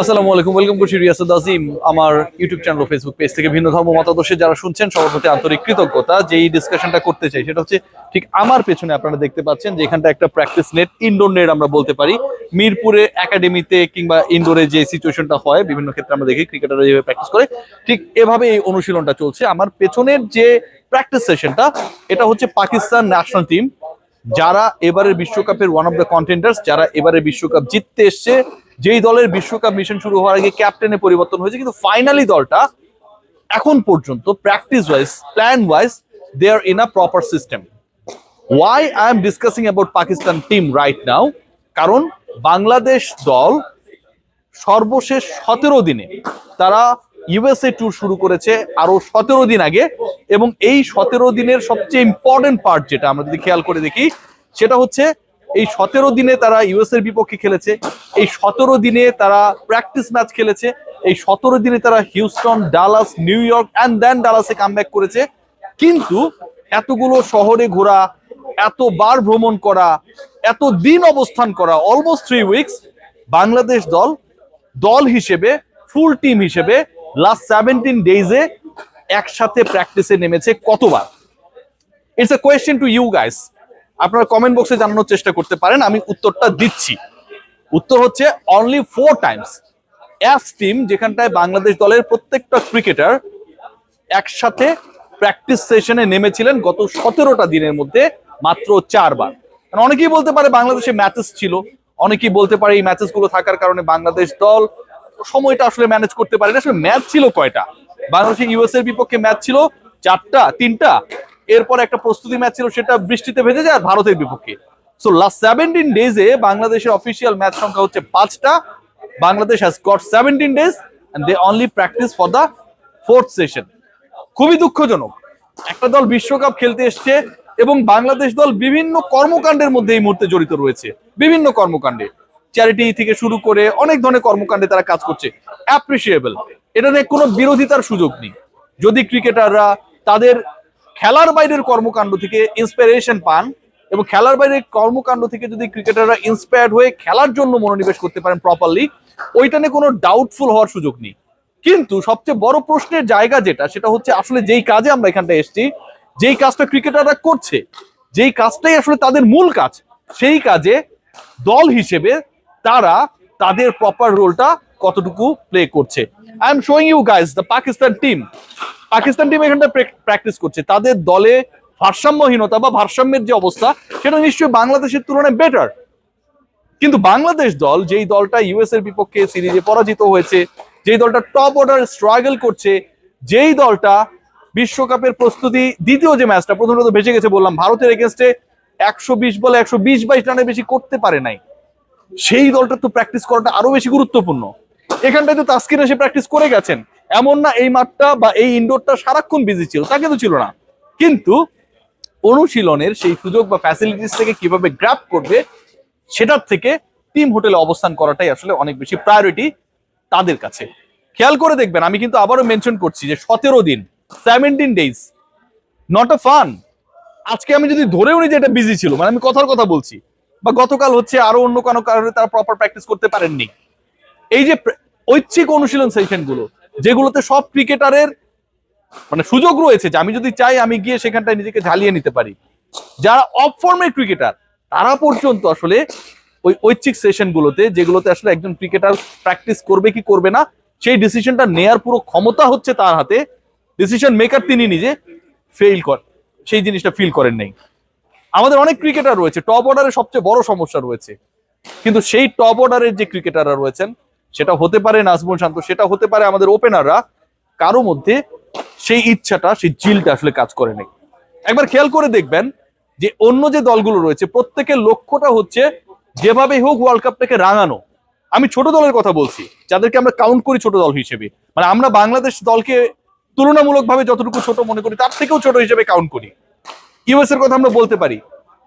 আসসালামু আলাইকুম, welcome to Riasad Azim, আমার ইউটিউব চ্যানেল ও ফেসবুক পেজ থেকে ভিন্ন ধর্ম মতাদর্শে যারা শুনছেন, সবার প্রতি আন্তরিক কৃতজ্ঞতা। যেই ডিসকাশনটা করতে চাই, সেটা হচ্ছে ঠিক আমার পেছনে আপনারা দেখতে পাচ্ছেন যে এখানটা একটা প্র্যাকটিস নেট ইনডোর নেট আমরা বলতে পারি। মিরপুরে একাডেমিতে কিংবা ইনডোরে যে সিচুয়েশনটা হয়, বিভিন্ন ক্ষেত্রে আমরা দেখি ক্রিকেটাররা যেভাবে প্র্যাকটিস করে। ঠিক এভাবে এই অনুশীলনটা চলছে। আমার পেছনের যে প্র্যাকটিস সেশনটা এটা হচ্ছে পাকিস্তান ন্যাশনাল টিম যারা এবারের বিশ্বকাপের ওয়ান অফ দ্য কন্টেন্ডার্স যারা এবারে বিশ্বকাপ জিততে এসছে যেই দলের বিশ্বকাপ মিশন শুরু হওয়ার আগে ক্যাপ্টেনে পরিবর্তন হয়েছে, কিন্তু ফাইনালি দলটা এখন পর্যন্ত practice wise plan wise they are in a proper system why I am discussing about Pakistan team right now কারণ বাংলাদেশ দল সর্বশেষ সতেরো দিনে তারা ইউএসএ ট্যুর শুরু করেছে আরও সতেরো দিন আগে এবং এই সতেরো দিনের সবচেয়ে ইম্পর্টেন্ট পার্ট যেটা আমরা যদি খেয়াল করে দেখি, সেটা হচ্ছে এই সতেরো দিনে তারা ইউএস এর বিপক্ষে খেলেছে, এই সতেরো দিনে তারা প্র্যাকটিস ম্যাচ খেলেছে, এই সতেরো দিনে তারা Houston, Dallas, New York and then ডালাসে কাম করেছে। কিন্তু এতগুলো শহরে ঘোরা এত বার ভ্রমণ করা এত দিন অবস্থান করা অলমোস্ট থ্রি উইকস বাংলাদেশ দল দল হিসেবে ফুল টিম হিসেবে লাস্ট সেভেন্টিন ডেইজে একসাথে প্র্যাকটিসে নেমেছে কতবার? It's a question to you guys আপনারা কমেন্ট বক্সে জানানোর চেষ্টা করতে পারেন, আমি উত্তরটা দিচ্ছি। উত্তর হচ্ছে only four times as team যেখানটায় বাংলাদেশ দলের প্রত্যেকটা ক্রিকেটার একসাথে প্র্যাকটিস সেশনে নেমেছিলেন গত সতেরোটা দিনের মধ্যে, মাত্র চারবার। অনেকেই বলতে পারে বাংলাদেশে ম্যাচেস ছিল। অনেকেই বলতে পারে এই ম্যাচেসগুলো থাকার কারণে বাংলাদেশ দল সময়টা আসলে ম্যানেজ করতে পারে আসলে ম্যাচ ছিল কয়টা? বাংলাদেশে ইউএস এর বিপক্ষে ম্যাচ ছিল চারটা, তিনটা। এরপর একটা প্রস্তুতি ম্যাচ ছিল, সেটা বৃষ্টিতে ভেজে যায় আর ভারতের বিপক্ষে। সো লাস্ট সেভেন্টিন ডেজে বাংলাদেশের অফিসিয়াল ম্যাচ সংখ্যা হচ্ছে পাঁচটা। Bangladesh has got seventeen days and they only practice for the fourth session খুবই দুঃখজনক। একটা দল বিশ্বকাপ খেলতে এসছে এবং বাংলাদেশ দল বিভিন্ন কর্মকাণ্ডের মধ্যে এই মুহূর্তে জড়িত রয়েছে। বিভিন্ন কর্মকাণ্ডে। চ্যারিটি থেকে শুরু করে অনেক ধরনের কর্মকাণ্ডে তারা কাজ করছে। অ্যাপ্রিসিয়েবল এটা নিয়ে কোনো বিরোধিতার সুযোগ নেই। যদি ক্রিকেটাররা তাদের খেলার বাইরের কর্মকাণ্ড থেকে ইন্সপিরেশন পান এবং খেলার বাইরের কর্মকাণ্ড থেকে যদি ক্রিকেটাররা ইন্সপায়ার্ড হয়ে খেলার জন্য মনোনিবেশ করতে পারেন প্রপারলি ওইটা নিয়ে কোনো ডাউটফুল হওয়ার সুযোগ নেই। কিন্তু সবচেয়ে বড় প্রশ্নের জায়গা যেটা, সেটা হচ্ছে আসলে যেই কাজে আমরা এখানটা এসেছি, যেই কাজটা ক্রিকেটাররা করছে, যেই কাজটাই আসলে তাদের মূল কাজ, সেই কাজে দল হিসেবে তারা তাদের প্রপার রোলটা কতটুকু প্লে করছে। I am showing you guys the Pakistan team Pakistan team এখানটা প্র্যাকটিস করছে। তাদের দলে ভারসাম্যহীনতা বা ভারসাম্যের যে অবস্থা, সেটা নিশ্চয়ই বাংলাদেশের তুলনায় বেটার কিন্তু বাংলাদেশ দল, যেই দলটা ইউএস এর বিপক্ষে সিরিজে পরাজিত হয়েছে, যেই দলটা টপ অর্ডার স্ট্রাগল করছে, যেই দলটা বিশ্বকাপের প্রস্তুতি, দ্বিতীয় যে ম্যাচটা প্রথমত ভেসে গেছে বললাম, ভারতের এগেনস্টে একশো বিশ বলে একশো বিশ বাইশ রানের বেশি করতে পারে নাই। সেই দলটা তো প্র্যাকটিস করাটা আরও বেশি গুরুত্বপূর্ণ। এখানটায় তো তাস্কির এসে প্র্যাকটিস করে গেছেন। এমন না এই মাঠটা বা এই ইনডোরটা সারাক্ষণ বিজি ছিল, তা কিন্তু ছিল না। কিন্তু অনুশীলনের সেই সুযোগ বা ফ্যাসিলিটিস থেকে কীভাবে গ্র্যাপ করবে, সেটার থেকে টিম হোটেলে অবস্থান করাটাই আসলে অনেক বেশি প্রায়োরিটি তাদের কাছে। খেয়াল করে দেখবেন, আমি কিন্তু আবারও মেনশন করছি যে সতেরো দিন seventeen days not a fun আজকে আমি যদি ধরেও নি যে এটা বিজি ছিল মানে আমি কথার কথা বলছি, বা গতকাল হচ্ছে আরও অন্য কোনো কারণে তারা প্রপার প্র্যাকটিস করতে পারেননি। এই যে ঐচ্ছিক অনুশীলন সেশনগুলো যেগুলোতে সব ক্রিকেটারের মানে সুযোগ রয়েছে যে আমি যদি চাই আমি গিয়ে সেখানটায় নিজেকে ঝালিয়ে নিতে পারি। যারা অফ ফর্মের ক্রিকেটার তারা পর্যন্ত আসলে ওই ঐচ্ছিক সেশন গুলোতে যেগুলোতে আসলে একজন ক্রিকেটার প্র্যাকটিস করবে কি করবে না, সেই ডিসিশনটা নেয়ার পুরো ক্ষমতা হচ্ছে তার হাতে ডিসিশন মেকার তিনি নিজে ফেইল কর, সেই জিনিসটা ফিল করেন নাই। আমাদের অনেক ক্রিকেটার রয়েছে টপ অর্ডারে সবচেয়ে বড় সমস্যা রয়েছে। কিন্তু সেই টপ অর্ডারের যে ক্রিকেটাররা রয়েছেন সেটা হতে পারে নাজমুল শান্ত, সেটা হতে পারে আমাদের ওপেনাররা। কারও মধ্যে সেই ইচ্ছাটা, সেই জিলটা আসলে কাজ করে নেই। একবার খেয়াল করে দেখবেন যে অন্য যে দলগুলো রয়েছে, প্রত্যেকের লক্ষ্যটা হচ্ছে যেভাবে হোক ওয়ার্ল্ড কাপটাকে রাঙানো। আমি ছোট দলের কথা বলছি, যাদেরকে আমরা কাউন্ট করি ছোট দল হিসেবে। মানে আমরা বাংলাদেশ দলকে তুলনামূলকভাবে যতটুকু ছোট মনে করি, তার থেকেও ছোট হিসেবে কাউন্ট করি। ইউএস এর কথা আমরা বলতে পারি।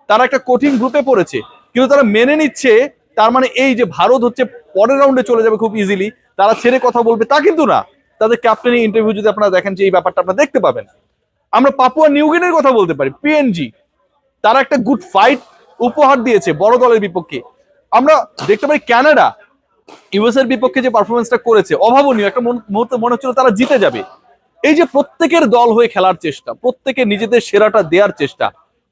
তারা একটা কঠিন গ্রুপে পড়েছে, কিন্তু তারা মেনে নিচ্ছে, তার মানে এই যে ভারত হচ্ছে পরের রাউন্ডে চলে যাবে খুব ইজিলি তারা ছেড়ে কথা বলবে, তা কিন্তু না। তাদের ক্যাপ্টেনি ইন্টারভিউ যদি আপনারা দেখেন যে এই ব্যাপারটা আপনারা দেখতে পাবেন। আমরা পাপুয়া নিউগিনের কথা বলতে পারি পিএনজি তারা একটা গুড ফাইট উপহার দিয়েছে বড় দলের বিপক্ষে। আমরা দেখতে পাই ক্যানাডা ইউএস এর বিপক্ষে যে পারফরমেন্সটা করেছে, অভাবনীয় একটা মুহূর্তে মনে হচ্ছিল তারা জিতে যাবে। এই যে প্রত্যেকের দল হয়ে খেলার চেষ্টা প্রত্যেকে নিজেদের সেরাটা দেওয়ার চেষ্টা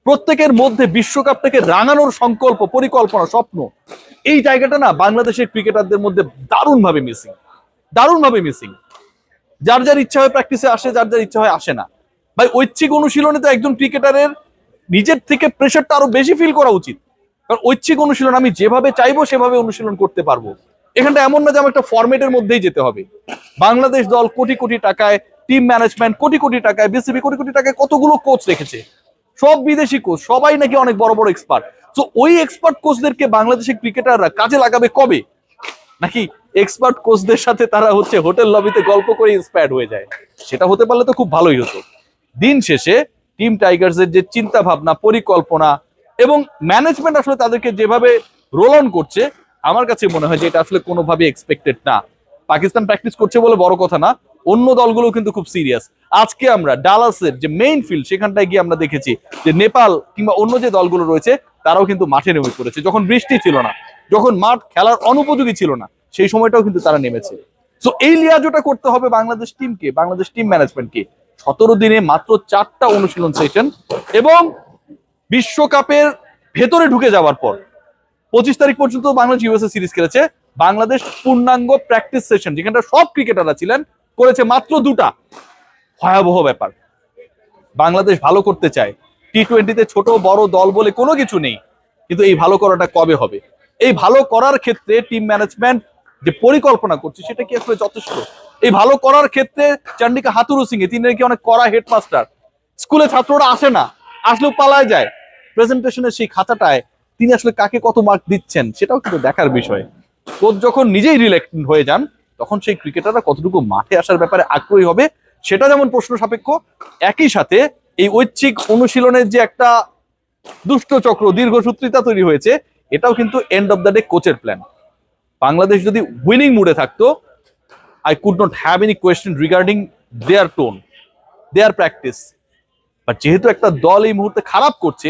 প্রত্যেকের মধ্যে বিশ্বকাপটাকে রাঙানোর সংকল্প, পরিকল্পনা, স্বপ্ন। এই জায়গাটা না বাংলাদেশের ক্রিকেটারদের মধ্যে দারুণভাবে মিসিং দারুণভাবে মিসিং যার যার ইচ্ছা হয় প্র্যাকটিসে আসে, যার যার ইচ্ছা হয় আসে না। ভাই, ঐচ্ছিক অনুশীলনে তো একজন ক্রিকেটারের নিজের থেকে প্রেশারটা আরও বেশি ফিল করা উচিত। কারণ ঐচ্ছিক অনুশীলন, আমি যেভাবে চাইব, সেভাবে অনুশীলন করতে পারব। এখানটা এমন না যে আমার একটা ফরম্যাটের মধ্যেই যেতে হবে। বাংলাদেশ দল কোটি কোটি টাকায় টিম ম্যানেজমেন্ট কোটি কোটি টাকায় বিসিবি কোটি কোটি টাকায় কতগুলো কোচ রেখেছে। সব বিদেশি কোচ সবাই নাকি অনেক বড় বড় এক্সপার্ট তো ওই এক্সপার্ট কোচদেরকে বাংলাদেশের ক্রিকেটাররা কাজে লাগাবে কবে? নাকি এক্সপার্ট কোচদের সাথে তারা হচ্ছে হোটেল লবিতে গল্প করে ইন্সপায়ার্ড হয়ে যায়? সেটা হতে পারলে তো খুব ভালোই হতো। দিন শেষে টিম টাইগার্সের যে চিন্তা ভাবনা পরিকল্পনা এবং ম্যানেজমেন্ট আসলে তাদেরকে যেভাবে রোল অন করছে, আমার কাছে মনে হয় যে এটা আসলে কোনোভাবে এক্সপেক্টেড না। পাকিস্তান প্র্যাকটিস করছে বলে বড় কথা না অন্য দলগুলো কিন্তু খুব সিরিয়াস আজকে আমরা ডালাসের যে মেইন ফিল্ড সেখানটায় গিয়ে আমরা দেখেছি যে নেপাল কিংবা অন্য যে দলগুলো রয়েছে, তারাও কিন্তু মাঠে নেমে পড়েছে। যখন বৃষ্টি ছিল না, যখন মাঠ খেলার অনুপযোগী ছিল না, সেই সময়টাও কিন্তু তারা নেমেছে। তো এই লিয়াজোটা করতে হবে বাংলাদেশ টিমকে বাংলাদেশ টিম ম্যানেজমেন্টকে সতেরো দিনে মাত্র চারটা অনুশীলন সেশন এবং বিশ্বকাপের ভেতরে ঢুকে যাওয়ার পর, পঁচিশ তারিখ পর্যন্ত বাংলাদেশ ইউএসএ সিরিজ খেলেছে। বাংলাদেশ পূর্ণাঙ্গ প্র্যাকটিস সেশন যেখানটা সব ক্রিকেটাররা ছিলেন করেছে মাত্র দুটা। ভয়াবহ ব্যাপার। বাংলাদেশ ভালো করতে চায়। টি টোয়েন্টিতে ছোট, বড়, দল বলে কোনো কিছু নেই। কিন্তু এই ভালো করাটা কবে হবে? এই ভালো করার ক্ষেত্রে টিম ম্যানেজমেন্ট যে পরিকল্পনা করছে, সেটা কি আসলে যথেষ্ট? এই ভালো করার ক্ষেত্রে চান্ডিকা হাতুরু সিং তিনি নাকি অনেক কড়া হেডমাস্টার স্কুলে ছাত্ররা আসে না, আসলেও পালায় যায়। প্রেজেন্টেশনের সেই খাতাটায় তিনি আসলে কাকে কত মার্ক দিচ্ছেন, সেটাও কিন্তু দেখার বিষয়। কোচ যখন নিজেই রিলেক্ট হয়ে যান তখন সেই ক্রিকেটাররা কতটুকু মাঠে আসার ব্যাপারে আগ্রহী হবে, সেটা যেমন প্রশ্ন সাপেক্ষ, একই সাথে এই ঐচ্ছিক অনুশীলনের যে একটা দুষ্ট চক্র, দীর্ঘসূত্রিতা তৈরি হয়েছে, এটাও কিন্তু এন্ড অফ দ্য ডে কোচের প্ল্যান বাংলাদেশ যদি উইনিং মুডে থাকতো I could not have any question regarding their tone their practice but যেহেতু একটা দল এই মুহূর্তে খারাপ করছে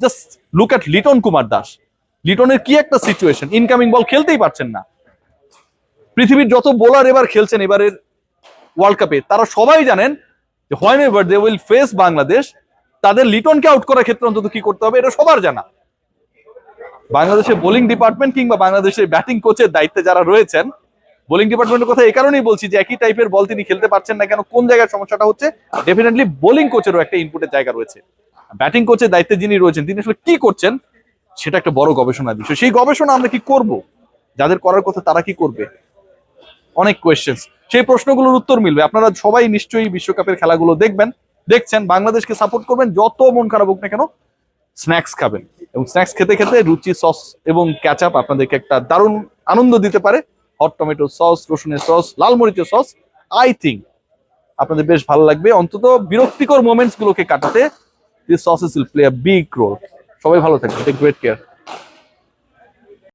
just look at Liton Kumar Das লিটনের কি একটা সিচুয়েশন ইনকামিং বল খেলতেই পারছেন না। পৃথিবীর যত বোলার এবার খেলছেন এবারের ওয়ার্ল্ড কাপে তারা সবাই জানেন যে whenever they will face Bangladesh. তাদের লিটনকে আউট করার ক্ষেত্রে অন্তত কি করতে হবে, এটা সবার জানা। বাংলাদেশের বোলিং ডিপার্টমেন্ট কিংবা বাংলাদেশের ব্যাটিং কোচের দায়িত্বে যারা রয়েছেন বোলিং ডিপার্টমেন্টের কথা এই কারণেই বলছি যে একই টাইপের বল তিনি খেলতে পারছেন না কেন, কোন জায়গায় সমস্যাটা হচ্ছে ডেফিনেটলি বোলিং কোচেরও একটা ইনপুটের জায়গা রয়েছে। ব্যাটিং কোচের দায়িত্বে যিনি রয়েছেন, তিনি আসলে কি করছেন, সেটা একটা বড় গবেষণার বিষয় সেই গবেষণা আমরা কি করব? যাদের করার কথা তারা কি করবে? অনেক কোয়েশ্চেন্স সেই প্রশ্নগুলোর উত্তর মিলবে। আপনারা সবাই নিশ্চয়ই বিশ্বকাপের খেলাগুলো দেখবেন, দেখছেন, বাংলাদেশকে সাপোর্ট করবেন, যত মন খারাপ হোক না কেন স্ন্যাক্স খাবেন। এবং স্ন্যাক্স খেতে খেতে রুচি সস এবং ক্যাচআপ আপনাদেরকে একটা দারুণ আনন্দ দিতে পারে। হট টমেটো সস রসুনের সস লাল মরিচের সস আই থিঙ্ক আপনাদের বেশ ভালো লাগবে। অন্তত বিরক্তিকর মোমেন্টস গুলোকে কাটাতে this sauces will play a big role সবাই ভালো থাকবে টেক গ্রেট কেয়ার